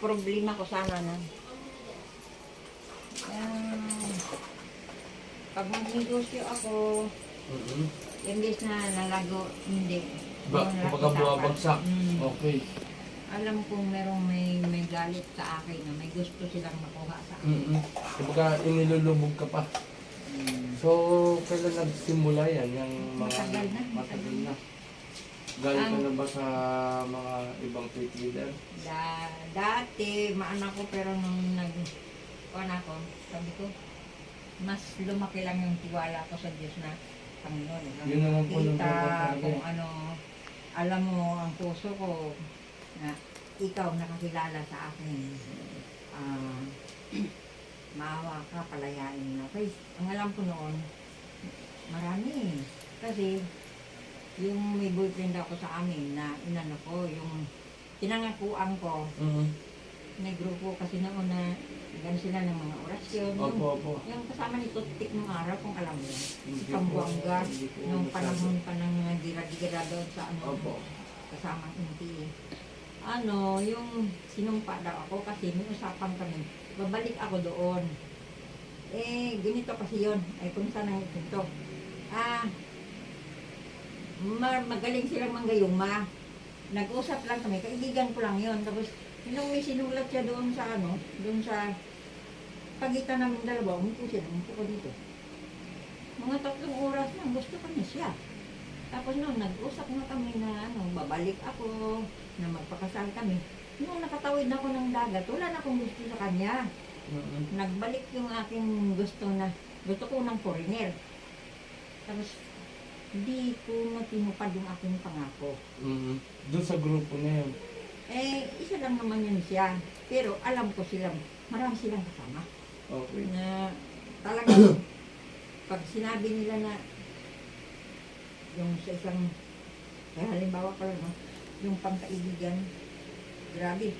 problema ko sana na. Um, pag magnegosyo ako, Mhm. imbes na nalago, hindi. Ba, Yung kumbaga nakita ka. bumabagsak. Mm. Okay. Alam kong merong may, may galit sa akin na may gusto silang makuha sa akin. Mm-mm. Kumbaga inilulubog ka pa. So, kailan nagsimula yan? Yung mga, Matagal na, Matagal matagal na. Galing ka na ba sa mga ibang faith leader? Da, dati, maano ko pero nung nag, kuwan ako, sabi ko, mas lumaki lang yung tiwala ko sa Diyos na Panginoon. Ang Yun naman po yung kita kung ano, alam mo ang puso ko na ikaw nakakilala sa akin. Ah, maawa ka, palayain na. Kasi ang alam ko noon, marami. Kasi yung may boyfriend ako sa amin na inano ko, yung tinangakuan ko, Mhm. may grupo kasi noon na gano'n sila ng mga orasyon. Yung, Opo, opo. yung kasama ni Tutik nung araw, kung alam mo yun. Po nung panahon pa ng gira-gira doon sa ano, Opo. kasamang inti. Ano, yung sinumpa daw ako kasi may usapan kami. Babalik ako doon. Eh, ganito kasi yun. Ay, kung saan ang ito. Ah, ma- magaling silang manggayuma. Nag-usap lang kami. Kaibigan ko lang yun. Tapos, nung may sinulat siya doon sa ano, doon sa pagitan namin dalawa, umupo siya, umupo ko dito. Mga tatlong oras lang, gusto ko na siya. Tapos noon, nag-usap na kami na ano, babalik ako, na magpakasal kami. Nung nakatawid na ako ng dagat, wala na akong gusto sa kanya. Mhm. Nagbalik yung aking gusto na, gusto ko ng foreigner. Tapos, hindi ko matinupad yung aking pangako. Mhm. Doon sa grupo na yun. Eh, isa lang naman yun siya. Pero alam ko silang, marami silang kasama. Okay. na talagang pag sinabi nila na yung sa isang kaya halimbawa ko lang no, yung pangkaibigan grabe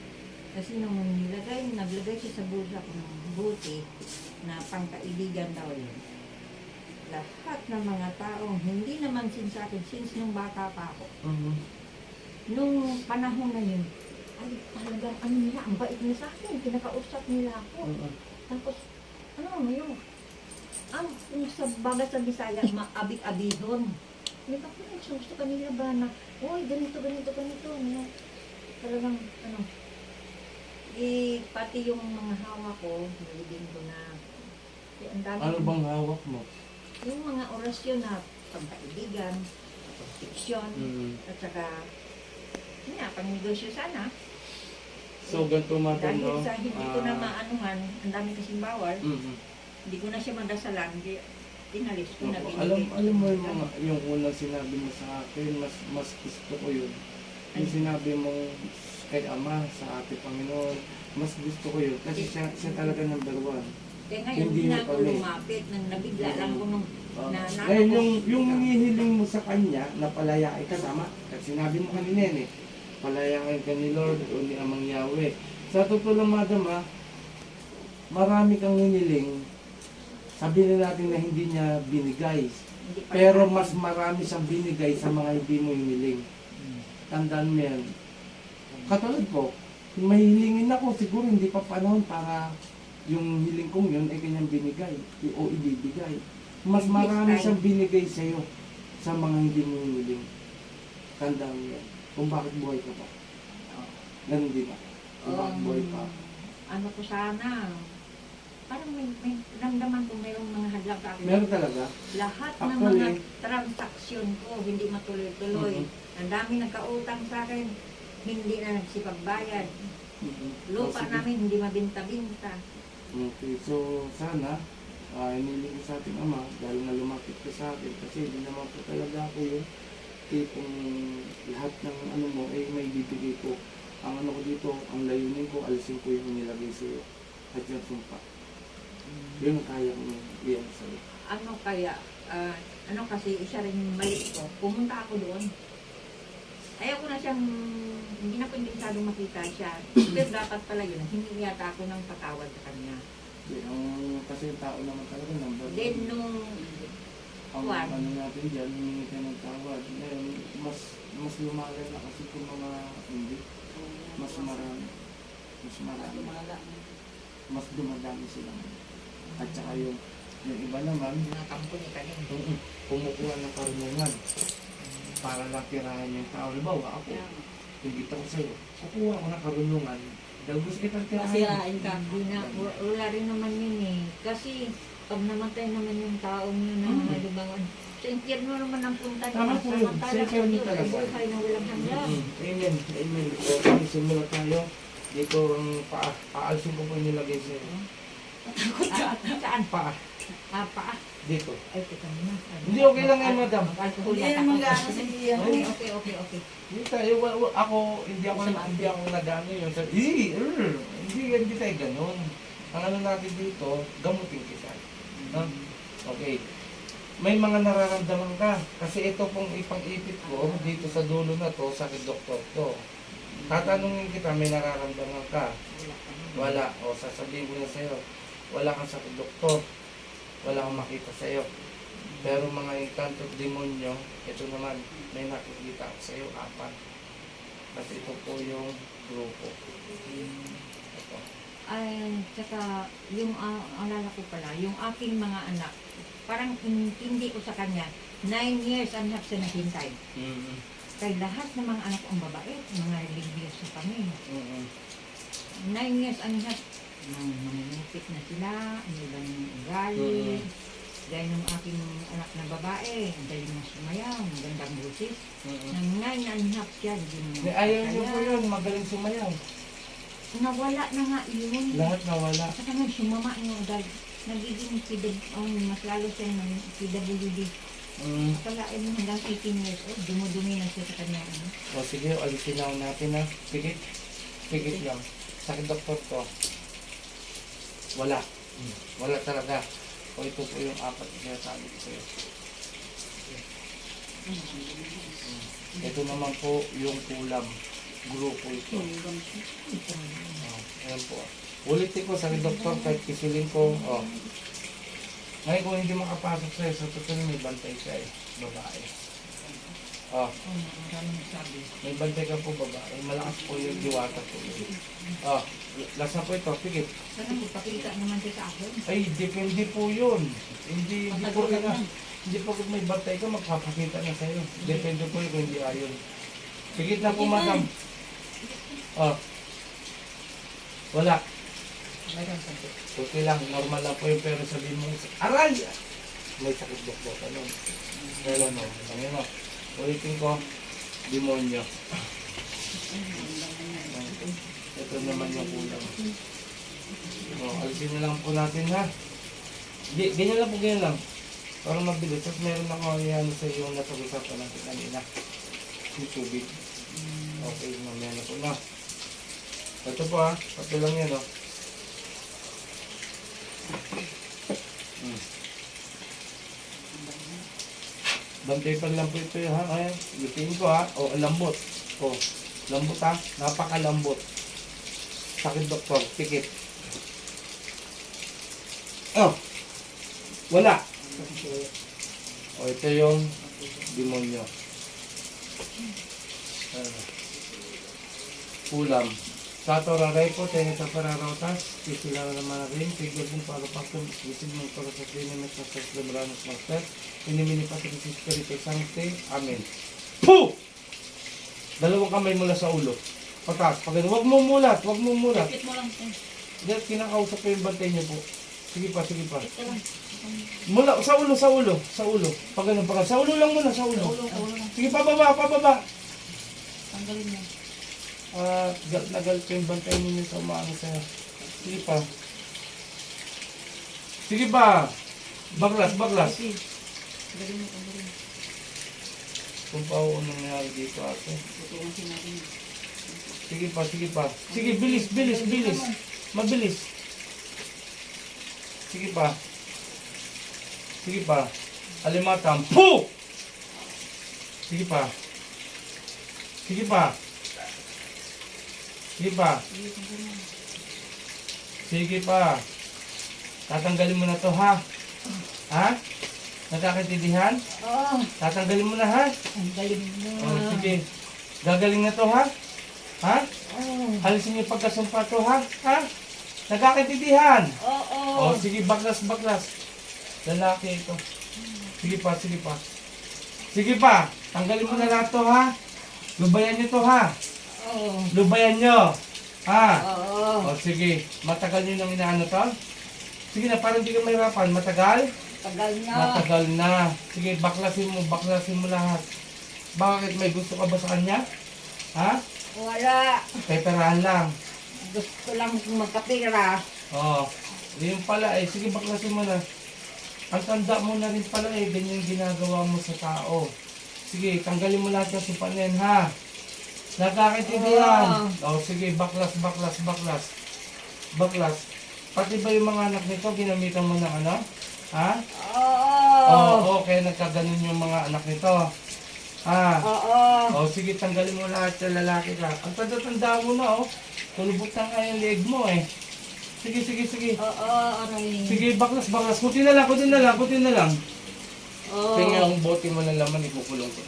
kasi nung nilagay naglagay siya sa bulsa ko ng buti na pangkaibigan daw yun lahat ng mga taong hindi naman sin sa akin since nung bata pa ako Mhm. nung panahon na yun ay talagang ano nila ang bait nila sa akin pinakausap nila ako Mhm. tapos, ano yung, ang sa baga sa Bisaya, maabig-abihon. May kapag gusto kanila ba na, uy, ganito, ganito, ganito, ano, talagang, ano, eh, pati yung mga hawak ko, nilibing ko na, eh, ang dami, Ano bang hawak mo? yung mga orasyon na pagkaibigan, protection, Mhm. at saka, yun nga, pang negosyo sana. So, ganito madam, Dahil no? sa hindi ko na Ah, maanuhan, ang dami kasing bawal, mhm. hindi ko na siya madasalan, di inalis ko na binigay. Alam, alam mo yung mga, yung unang sinabi mo sa akin, mas, mas gusto ko yun. Yung sinabi mo kay Ama sa ate Panginoon, mas gusto ko yun. Kasi siya, siya talaga number one. Kaya ngayon, hindi na ako lumapit, nang nabigla lang ko nung Uh, na, ngayon, yung, yung hinihiling mo sa kanya, na palayain ka, tama? Kasi sinabi mo kanina yan eh, palayain ka ni Lord o ni Amang Yahweh. Sa totoo lang, madam ha, marami kang hiniling, sabihin na natin na hindi niya binigay. hindi pa Pero mas marami siyang binigay sa mga hindi mo hiniling. Tandaan mo yan. Katulad ko, kung mahihilingin ako, siguro hindi pa panahon para yung hiling kong yun ay kanyang binigay o ibibigay. Mas marami siyang binigay sa iyo sa mga hindi mo hiniling. Tandaan mo yan. Kung bakit buhay ka pa. Ganun di ba? Kung bakit Um, buhay pa. ano ko sana, parang may, may ramdaman ko mayroong mga hadlang sa akin. Meron talaga. Lahat ng Actually, mga transaksyon ko, hindi matuloy-tuloy. Mhm. Ang dami nagkautang sa akin, hindi na nagsipagbayad. Mhm. Lupa Oh, sige. namin hindi mabinta-binta. Okay, so sana uh, inilig ko sa ating ama dahil na lumapit ka sa akin kasi hindi naman po talaga ako yung tipong lahat ng ano mo ay may bibigay ko. Ang ano ko dito, ang layunin ko, alisin ko yung nilagay sa iyo at yung sumpa. Yun ang kaya sa iyo. Ano kaya, ah, ano kasi isa rin yung mali ko, pumunta ako doon. Ayaw ko na siyang, hindi na ko interesado makita siya. Pero dapat pala yun, hindi yata ako ng patawad sa kanya. Ang kasi yung tao naman talaga number one. Then nung, ang Juan. ano natin dyan, humingi ka ng tawad. Ngayon, mas mas lumagal na kasi kung mga hindi, mas marami. Mas marami. Mas dumadami sila. At saka yung, yung iba naman, nakampo niya kanina. mm, kumukuha ng karunungan para lang tirahan yung tao. Halimbawa, ako, hindi ko sa'yo, kukuha ako ng karunungan dahil gusto kitang tirahan. Masirain ka. Hindi na, wa- wala rin naman yun eh. Kasi pag namatay naman yung taong yun na Mm. nalibangon, sa impyerno naman ang punta niya. Tama po yun. Sa impyerno talaga. ay buhay na walang hanggan. Mm, Amen. Amen. Okay, simula tayo. Dito ang paa. Paalsin ko po nilagay sa'yo. Ah, saan? Paa. Ah, paa. Dito. Ay, teka muna. Hindi, okay lang yan, madam. Mag-alcohol Hindi yata naman ako. gaano sa iyo. Okay, okay, okay, okay. Hindi tayo, wa- wa- ako, hindi ako, hindi ako nagano yun. Sa, eh, er, hindi, hindi tayo ganun. Ang ano natin dito, gamutin kita. No? Okay. May mga nararamdaman ka. Kasi ito pong ipang-ipit ko, dito sa dulo na to, sakit doktor to. Tatanungin kita, may nararamdaman ka. Wala. O, sasabihin ko na sa'yo, wala kang sakit doktor. Wala kang makita sa'yo. Pero mga inkanto at demonyo, ito naman, may nakikita ako sa'yo, apat. Kasi ito po yung grupo. Ito. Ay, tsaka, yung, uh, alala ko pala, yung aking mga anak, parang intindi ko sa kanya, nine years ang half siya naghintay. Mm-hmm. Kaya lahat ng mga anak ko ang babae, mga religious na kami. Mm-hmm. Nine years and a half, nang mamumupit na sila, ang iba ng ugali. Mhm. Gaya ng aking anak na babae, ang galing na sumayaw, magandang busis. Mm-hmm. Nang nine and a half siya, hindi mo Ayaw niyo po yun, magaling sumayaw. Nawala na nga yun. Lahat nawala. Saka nang sumama yung ugali. Nagiging PW, oh, mas lalo siya ng PWD. Mm. Akalain mo hanggang 18 years old, dumudumi na siya sa kanya. Ano? O sige, alisin na natin ha. Pikit. Pikit lang. Sakit doktor to. Wala. Wala talaga. O ito po yung apat na sabi ko sa'yo. Ito naman po yung kulam. Grupo ito. Oh, ayan po. Ulitin ko sa doktor kahit pisilin ko. Oh. Ngayon kung hindi makapasok sa'yo, sa totoo may bantay siya eh. Babae. Oh, may bantay ka po babae. Malakas po yung diwata po. Oh, lasa po ito. Pikit. Sana magpakita naman siya sa akin. Ay, depende po yun. Hindi, hindi po Matagal na. Hindi po kung may bantay ka, magpapakita na sa'yo. Depende po yun kung hindi ayon. Pikit na po, madam. Oh. Wala. Okay lang, normal lang po yun, pero sabihin mo, aray! May sakit bukbok, ano? Pero no, ang yun o. Ulitin ko, demonyo. Ito naman yung kulang. O, alisin na lang po natin ha. Di, ganyan lang po, ganyan lang. Para mabilis. Tapos meron ako yan sa iyo na pag-usapan natin kanina. Yung tubig. Okay, mamaya na po na. Ito po ha, pati lang yan o. Hmm. Bantay pa lang po ito ha. Ayan, lutiin ko ha. O, lambot. O, lambot ha. Napakalambot. Sakit doktor, pikit. Oh, wala. O, ito yung demonyo. Ano? Ulam. Sa toraray po, tayo sa pararotas, sisila na naman rin, tigil kong para paktum, isin mong para sa klinimis na sa Lebranos Master, inimini pati sa Espiritu Sancti. Amen. Puh! Dalawang kamay mula sa ulo. Pataas, pag huwag mo mulat, huwag mo mulat. Kapit mo lang. Dahil kinakausap ko yung bantay niyo po. Sige pa, sige pa. Mula, sa ulo, sa ulo, sa ulo. Pag ganun, pag sa ulo lang muna, sa ulo. Sige, pababa, pababa. Tanggalin mo. Ah, galit na galit ko yung bantay ninyo sa umaano sa... Sige pa. Sige pa. Baglas, baglas. Sige. Tanggalin mo, tanggalin mo. Kung pa ako nangyari dito ate. Sige pa, sige pa. Sige, bilis, bilis, bilis. Mabilis. Sige pa. Sige pa. Alimatang. Puh! Sige pa. Sige pa. Sige pa. Sige, tanggalin mo. Sige pa. Tatanggalin mo na to ha. Ha? Nagkakaintindihan? Oo. Tatanggalin mo na ha? Ang galing mo. Oh, sige. Gagaling na to ha? Ha? Oo. Alisin niyo pagkasumpa to ha? Ha? Nagkakaintindihan? Oo. Oh, sige, baklas, baklas. Lalaki ito. Sige pa, sige pa. Sige pa, tanggalin mo na lahat to ha. Lubayan niyo to ha. Oo. Lubayan niyo. Ha? Oo. O sige, matagal niyo nang inaano to? Sige na, parang hindi ka mahirapan. Matagal? Tagal na. Matagal na. Sige, baklasin mo, baklasin mo lahat. Bakit? May gusto ka ba sa kanya? Ha? Wala. Peperahan lang. Gusto lang magkapira. Oo. Yun pala eh. Sige, baklasin mo na. Ang tanda mo na rin pala eh. Ganyan yung ginagawa mo sa tao. Sige, tanggalin mo lahat ng supanin ha. Nagkakaintindihan. Oo, sige, baklas, baklas, baklas. Baklas. Pati ba yung mga anak nito, ginamitan mo ng ano? Ha? Oo. Oo, okay, nagkaganon yung mga anak nito. Ha? Oo. O sige, tanggalin mo lahat sa lalaki ka. Ang tanda-tanda mo na, oh. Tulubot na nga yung leg mo, eh. Sige, sige, sige. Oo, aray. Sige, baklas, baklas. Kunti na lang, kunti na lang, kunti na lang. Oo. Tingnan yung bote mo ng laman, ikukulong ko.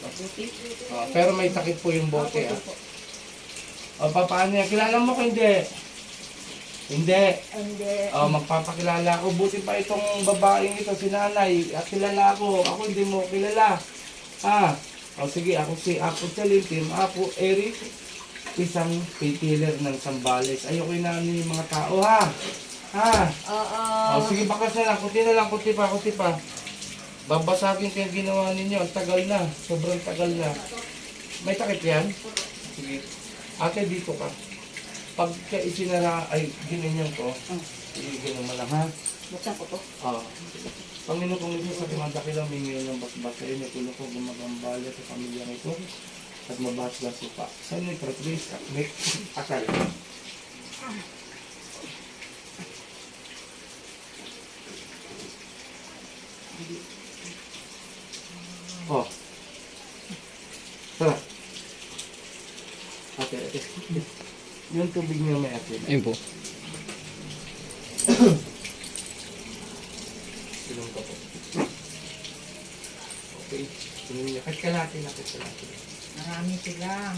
Ah, pero may takip po yung bote, ah. O, paano yan? Kilala mo ko hindi? Hindi. Hindi. O, magpapakilala ako. Buti pa itong babaeng ito, si nanay. At kilala ako. Ako hindi mo kilala. Ah, o sige, ako si Apo Chalim, Team Apo Eric. Isang retailer ng Sambales. Ayoko na yung mga tao, ha? Ha? Oo. O sige, bakas na lang. Kunti na lang, kunti pa, kunti pa. Babasagin ko yung ginawa ninyo. Ang tagal na. Sobrang tagal na. May takip yan? Sige. Ate, dito ka. Pagka isinara, ay, ginanyan ko. Sige, ganun mo lang, ha? Buksan ko to. Ah. Panginoon kong ito sa timanda kilang mingayon ng basbas sa inyo, tulong ko gumagambala sa pamilya nito at mabasbas pa. Sa inyo, pratis, kakmit, akal. Oh. Tara. Ate, ate. Yung tubig niyo may ate. Ayun po. Tulong ka po. Okay. Tulong niya. Kahit kalati na, kahit kalati. Marami sila.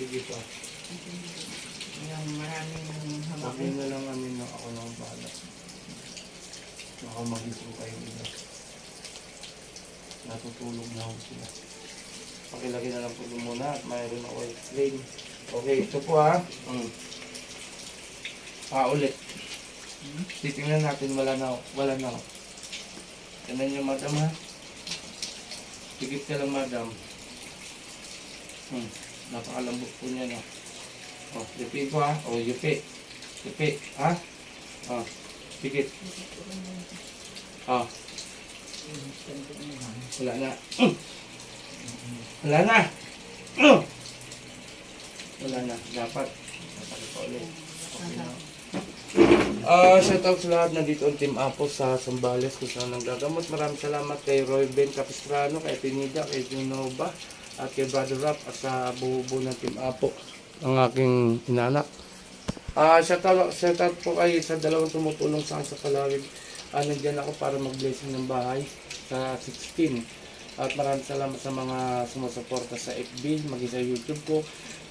Sige pa. Yung maraming Sabi hamakin. na lang namin na ako nang bahala. Baka magising kayo nila. Natutulog na ako sila. Pakilagay na lang po doon muna at mayroon ako explain. Okay, ito po ha. Mm. Ah, ulit. Titingnan natin, wala na, wala na. Tignan niyo, madam ha. Tigit ka lang, madam. Hmm. Napakalambot po niya, no. Oh, yupi ko ha. Oh, yupi. Yupi, ha? Oh, tigit. Oh, wala na. Wala na. Wala na. Dapat. Dapat pa ulit. Okay na. Ah, shout out sa lahat nandito ang Team Apo sa Sambales kung saan ang gagamot. Maraming salamat kay Roy Ben Capistrano, kay Pinida, kay Junova, at kay Brother Rap at sa bubuo ng Team Apo, ang aking inanak. Ah, shout out, shout out po kay sa dalawang tumutulong sa akin sa Kalawig. Ah, nandyan ako para mag-blessing ng bahay sa 16. At maraming salamat sa mga sumusuporta sa FB, maging sa YouTube ko.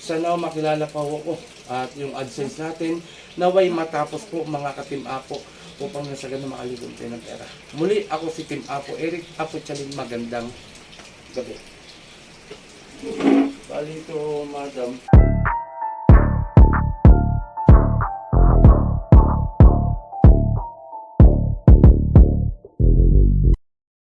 Sana makilala pa ako at yung AdSense natin naway matapos po mga ka-Team Apo upang nasa ganun makaligon tayo ng pera. Muli ako si Team Apo, Eric Apo Chalin, magandang gabi. Bali madam.